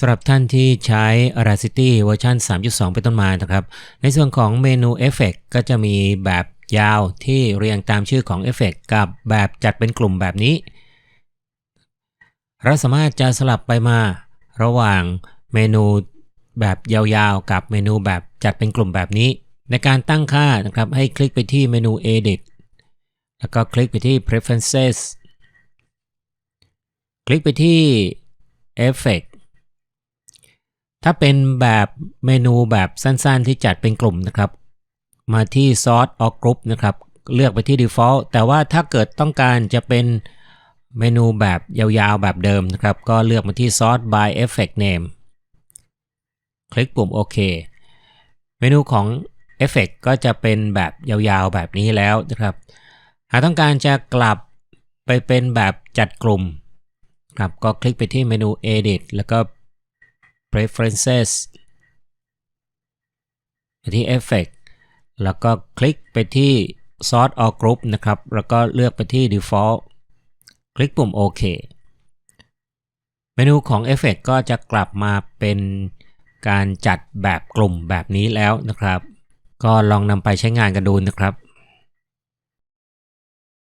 สำหรับท่านที่ใช้ Audacity เวอร์ชัน3.2 เป็นต้นมานะครับ ในส่วนของเมนู Effect ก็จะมีแบบยาวที่เรียงตามชื่อของ Effect กับแบบจัดเป็นกลุ่มแบบนี้ เราสามารถจะสลับไปมาระหว่างเมนูแบบยาวๆ กับเมนูแบบจัดเป็นกลุ่มแบบนี้ ในการตั้งค่านะครับให้คลิกไปที่เมนู Edit แล้วก็คลิกไปที่ Preferences คลิกไปที่ Effect ถ้าเป็นแบบเมนูแบบสั้นๆ ที่จัดเป็นกลุ่มนะครับ มาที่ Sort or Group นะครับ เลือกไปที่ Default แต่ว่าถ้าเกิดต้องการจะเป็นเมนูแบบยาวๆ แบบเดิมนะครับ ก็เลือกมาที่ Sort by Effect Name คลิกปุ่มโอเค เมนูของ Effect ก็จะเป็นแบบยาวๆ แบบนี้แล้วนะครับ หากต้องการจะกลับไปเป็นแบบจัดกลุ่มครับก็คลิกไปที่เมนู Edit แล้วก็ Preferences ไปที่ Effect แล้วก็คลิกไปที่ Sort or Group นะครับ แล้วก็เลือกไปที่ Default คลิกปุ่มโอเคเมนูของ Effect ก็จะกลับมาเป็นการจัดแบบกลุ่มแบบนี้แล้วนะครับ ก็ลองนำไปใช้งานกันดูนะครับ